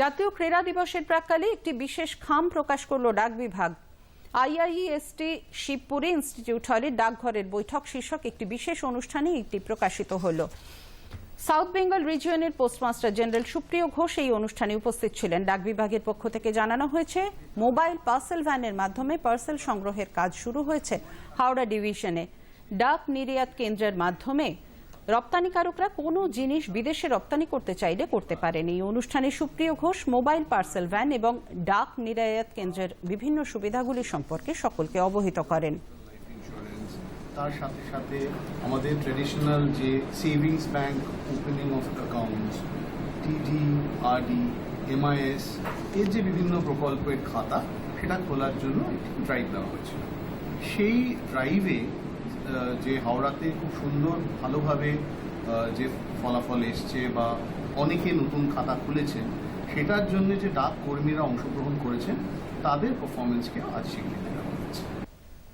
জাতীয় ক্রীড়া দিবসের প্রাককালে একটি বিশেষ খাম প্রকাশ করল ডাক বিভাগ। আইআইএসটি শিবপুরে ইনস্টিটিউট হলে ডাকঘরের বৈঠক শীর্ষক একটি বিশেষ অনুষ্ঠানে এটি প্রকাশিত হলো। সাউথ বেঙ্গল রিজিয়নের পোস্টমাস্টার জেনারেল সুপ্রিয় ঘোষ এই অনুষ্ঠানে উপস্থিত ছিলেন। ডাক বিভাগের পক্ষ থেকে জানানো হয়েছে, মোবাইল পার্সেল ভ্যানের মাধ্যমে পার্সেল সংগ্রহের কাজ শুরু হয়েছে হাওড়া ডিভিশনে। ডাক নির্য়াত কেন্দ্রের মাধ্যমে রপ্তানিকারকরা কোনো জিনিস বিদেশে রপ্তানি করতে চাইলে করতে পারেন। এই অনুষ্ঠানে সুপ্রিয় ঘোষ, মোবাইল পার্সেল ভ্যান এবং ডাক নির্য়াত কেন্দ্রের বিভিন্ন সুবিধাগুলি সম্পর্কে সকলকে অবহিত করেন। তার সাথে সাথে আমাদের ট্রেডিশনাল যে savings bank opening of accounts TD RD MIS এর যে বিভিন্ন প্রকল্পের খাতা, সেটা খোলার জন্য একটি ড্রাইভ দেওয়া হয়েছিল। সেই ড্রাইভে যে হাওড়াতে খুব সুন্দর, ভালোভাবে যে ফলাফল এসছে বা অনেকে নতুন খাতা খুলেছেন, সেটার জন্য যে ডাক কর্মীরা অংশগ্রহণ করেছেন, তাদের পারফরমেন্সকে আজ স্বীকৃতি দেওয়া হচ্ছে।